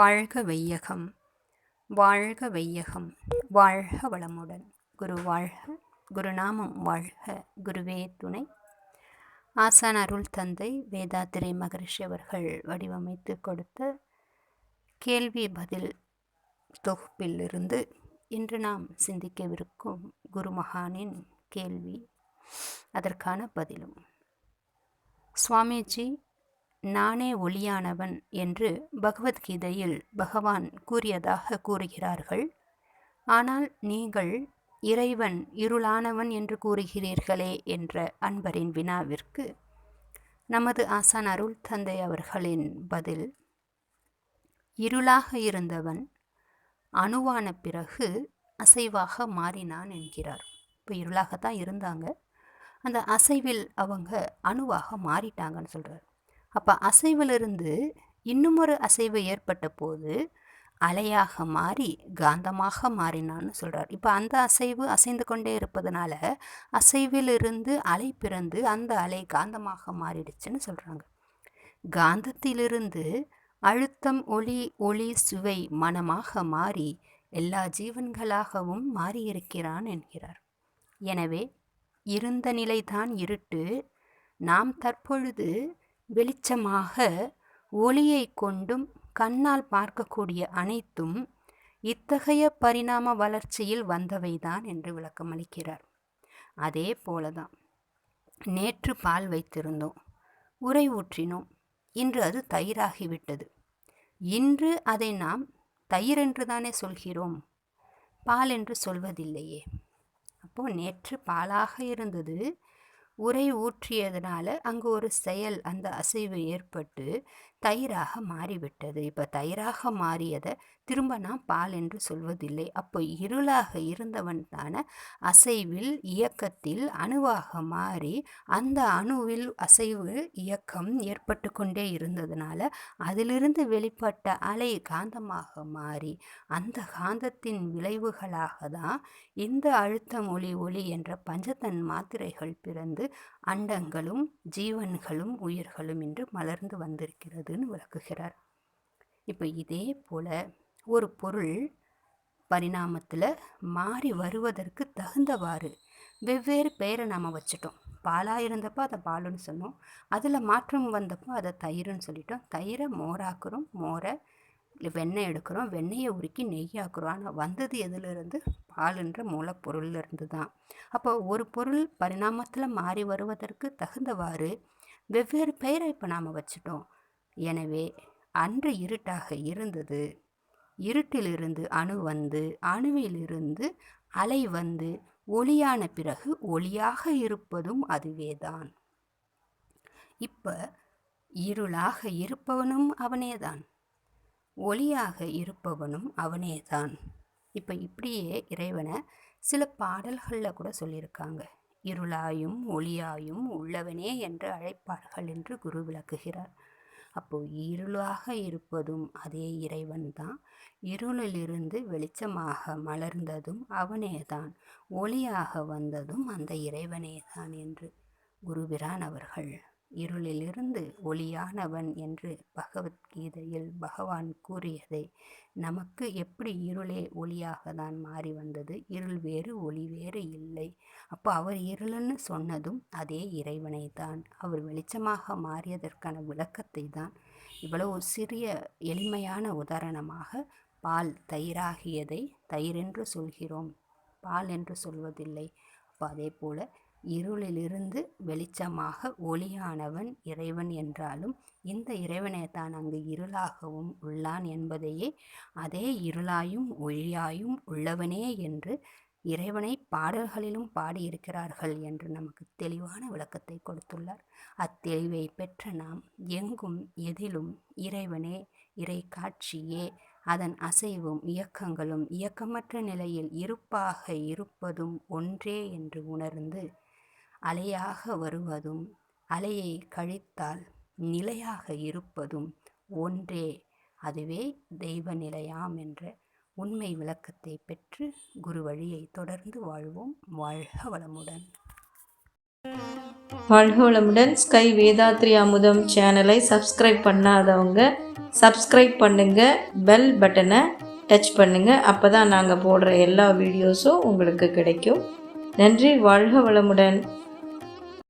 வாழ்க வையகம் வாழ்க வையகம் வாழ்க வளமுடன். குரு வாழ்க குருநாமம் வாழ்க. குருவே துணை. ஆசான் அருள் தந்தை வேதாத்திரை மகரிஷி அவர்கள் வடிவமைத்து கொடுத்த கேள்வி பதில் தொகுப்பிலிருந்து இன்று நாம் சிந்திக்கவிருக்கும் குருமகானின் கேள்வி. அதற்கான பதிலும். சுவாமிஜி நானே ஒளியானவன் என்று பகவத்கீதையில் பகவான் கூறியதாக கூறுகிறார்கள். ஆனால் நீங்கள் இறைவன் இருளானவன் என்று கூறுகிறீர்களே என்ற அன்பரின் வினாவிற்கு நமது ஆசான் அருள் தந்தை அவர்களின் பதில் இருளாக இருந்தவன் அணுவான பிறகு அசைவாக மாறினான் என்கிறார். இப்போ இருளாகத்தான் இருந்தாங்க. அந்த அசைவில் அவங்க அணுவாக மாறிட்டாங்கன்னு சொல்கிறார் அப்போ அசைவிலிருந்து இன்னும் ஒரு அசைவு ஏற்பட்ட போது அலையாக மாறி காந்தமாக மாறினான்னு சொல்கிறார் இப்போ அந்த அசைவு அசைந்து கொண்டே இருப்பதனால அசைவிலிருந்து அலை பிறந்து அந்த அலை காந்தமாக மாறிடுச்சுன்னு சொல்கிறாங்க காந்தத்திலிருந்து அழுத்தம் ஒளி ஒளி சுவை மனமாக மாறி எல்லா ஜீவன்களாகவும் மாறியிருக்கிறான் என்கிறார். எனவே இருந்த நிலைதான் இருட்டு. நாம் தற்பொழுது வெளிச்சமாக ஒளியை கொண்டும் கண்ணால் பார்க்கக்கூடிய அனைத்தும் இத்தகைய பரிணாம வளர்ச்சியில் வந்தவைதான் என்று விளக்கமளிக்கிறார். அதே போலதான் நேற்று பால் வைத்திருந்தோம் உரை ஊற்றினோம் இன்று அது தயிராகிவிட்டது. இன்று அதை நாம் தயிர் என்று தானே சொல்கிறோம் பால் என்று சொல்வதில்லையே. அப்போது நேற்று பாலாக இருந்தது உரை ஊற்றியதுனால அங்கே ஒரு செயல் அந்த அசைவு ஏற்பட்டு தயிராக மாறிவிட்டது. இப்போ தயிராக மாறியதை திரும்ப நான் பால் என்று சொல்வதில்லை. அப்போ இருளாக இருந்தவன் தான அசைவில் இயக்கத்தில் அணுவாக மாறி அந்த அணுவில் அசைவு இயக்கம் ஏற்பட்டு கொண்டே இருந்ததுனால அதிலிருந்து வெளிப்பட்ட அலை காந்தமாக மாறி அந்த காந்தத்தின் விளைவுகளாக தான் இந்த அழுத்தம் ஒளி ஒளி என்ற பஞ்சத்தன் மாத்திரைகள் பிறந்து அண்டங்களும் ஜீவன்களும் உயிர்களும் இன்று மலர்ந்து வந்திருக்கிறது. வந்திருக்கிறதுன்னு விளக்குகிறார். இப்போ இதே போல் ஒரு பொருள் பரிணாமத்தில் மாறி வருவதற்கு தகுந்தவாறு வெவ்வேறு பெயரை நாம் வச்சுட்டோம். பாலாக இருந்தப்போ அதை பாலுன்னு சொன்னோம். அதில் மாற்றம் வந்தப்போ அதை தயிர்னு சொல்லிட்டோம். தயிரை மோராக்குறோம். மோரை வெண்ணெய் எடுக்கிறோம். வெண்ணெயை உருக்கி நெய்யாக்குறோம் ஆனால் வந்தது எதுலேருந்து? பாலுன்ற மூலப்பொருள்லேருந்து தான் அப்போ ஒரு பொருள் பரிணாமத்தில் மாறி வருவதற்கு தகுந்தவாறு வெவ்வேறு பெயரை இப்போ நாம் வச்சுட்டோம். எனவே அன்று இருட்டாக இருந்தது. இருட்டிலிருந்து அணு வந்து அணுவிலிருந்து அலை வந்து ஒளியான பிறகு ஒளியாக இருப்பதும் அதுவேதான். இப்போ இருளாக இருப்பவனும் அவனேதான். ஒளியாக இருப்பவனும் அவனேதான். இப்போ இப்படியே இறைவனை சில பாடல்களில் கூட சொல்லியிருக்காங்க. இருளாயும் ஒளியாயும் உள்ளவனே என்று அழைப்பார்கள் என்று குரு விளக்குகிறார். அப்போது இருளாக இருப்பதும் அதே இறைவன் தான். இருளிலிருந்து வெளிச்சமாக மலர்ந்ததும் அவனே தான். ஒளியாக வந்ததும் அந்த இறைவனே தான் என்று. குருபிரான் அவர்கள். இருளிலிருந்து ஒளியானவன் என்று பகவத்கீதையில் பகவான் கூறியதை நமக்கு எப்படி இருளே ஒளியாக தான் மாறி வந்தது? இருள் வேறு ஒளி வேறு இல்லை. அப்போ அவர் இருளன்னு சொன்னதும் அதே இறைவனை தான் அவர் வெளிச்சமாக மாறியதற்கான விளக்கத்தை தான் இவ்வளவு சிறிய எளிமையான உதாரணமாக பால் தயிராகியதை தயிர் என்று சொல்கிறோம். பால் என்று சொல்வதில்லை. அப்போ அதே போல் இருளிலிருந்து வெளிச்சமாக ஒளியானவன் இறைவன் என்றாலும் இந்த இறைவனை தான் அங்கு இருளாகவும் உள்ளான் என்பதையே அதே இருளாயும் ஒளியாயும் உள்ளவனே என்று இறைவனை பாடல்களிலும் பாடியிருக்கிறார்கள் என்று நமக்கு தெளிவான விளக்கத்தை கொடுத்துள்ளார். அத்தெளிவை பெற்ற நாம் எங்கும் எதிலும் இறைவனே இறை காட்சியே அதன் அசைவும் இயக்கங்களும் இயக்கமற்ற நிலையில் இருப்பாக இருப்பதும் ஒன்றே என்று உணர்ந்து அலையாக வருவதும் அலையை கழித்தால் நிலையாக இருப்பதும் ஒன்றே. அதுவே தெய்வ நிலையாம் என்ற உண்மை விளக்கத்தை பெற்று குரு வழியை தொடர்ந்து வாழ்வோம். வாழ்க வளமுடன். வாழ்க வளமுடன். ஸ்கை வேதாத்ரி அமுதம் சேனலை சப்ஸ்கிரைப் பண்ணாதவங்க சப்ஸ்கிரைப் பண்ணுங்க பெல் பட்டனை டச் பண்ணுங்க. அப்போ தான் நாங்கள் போடுற எல்லா வீடியோஸும் உங்களுக்கு கிடைக்கும். நன்றி. வாழ்க வளமுடன்.